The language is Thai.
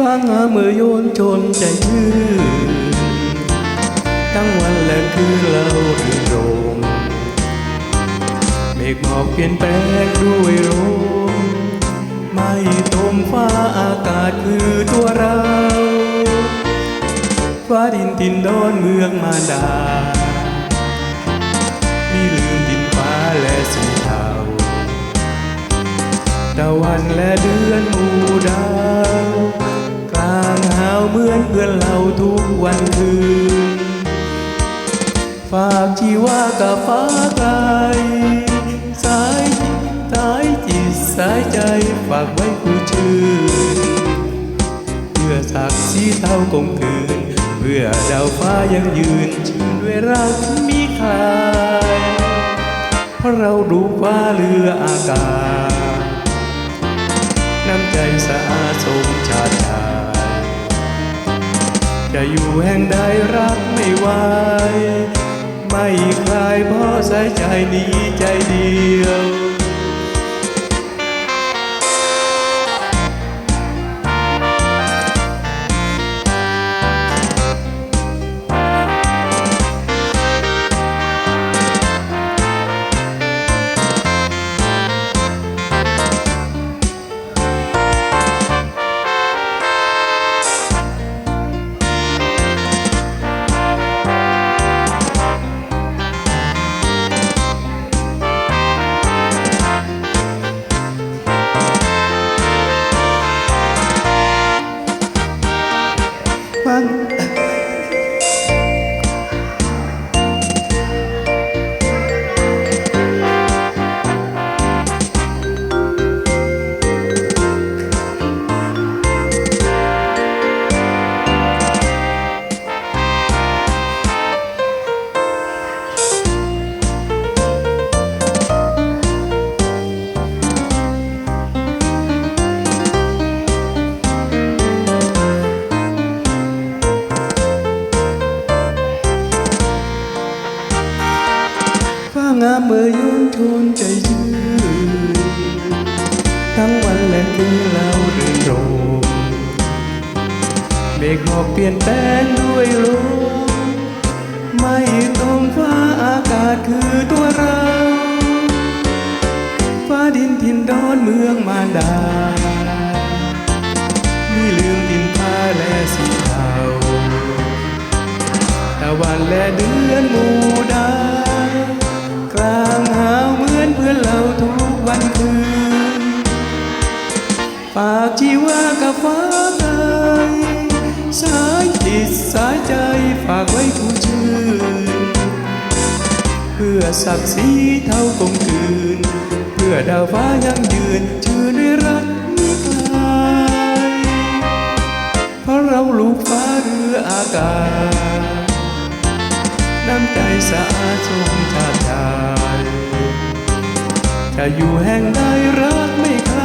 ฟ้างาเมื่อโยนชนใจยืนทั้งวันและคืนเรารื่นรมเมฆหมอกเปลี่ยนแปลงด้วยลมไม่ตมฟ้าอากาศคือตัวเราฟ้าดินทินโดนเมืองมาดา วันคืน ฝากชีวากับฟ้าไกลสายสายจิตสายใจฝากไว้ผู้ชื่นเพื่อศักดิ์ศรีเท่าคงคืน เพื่อดาวฟ้ายังยืน ชื่นด้วยรักมีคายเพราะเราดูฟ้าเรืออากาศน้ำใจสะอาดสมชาติชา จะอยู่แห่งใดรักไม่ไหวไม่คลายเพราะสายใจนี้ใจเดียว ฟัง งามเมื่อโยนชนใจยืนทั้งวันและคืนเรารื่นรมเมฆหมอกเปลี่ยนแปลงด้วยลมไม่ตรงฟ้าอากาศคือตัวเราฟ้าดินทินดอนเมืองมารดามีลืมดินฟ้าและสีเทาตะวันและเดือนมูากชีวากับฟ้าไกลสายจิตสายใจฝากไว้ผู้ชื่นเพื่อศักดิ์ศรีเท่าคงคืน เพื่อดาวฟ้ายังยืนชื่อด้วยรักมิคลายเพราะเราลูกฟ้าเรืออากาศน้ำใจสะอาดสมชาติชายจะอยู่แห่งใดรักไม่คล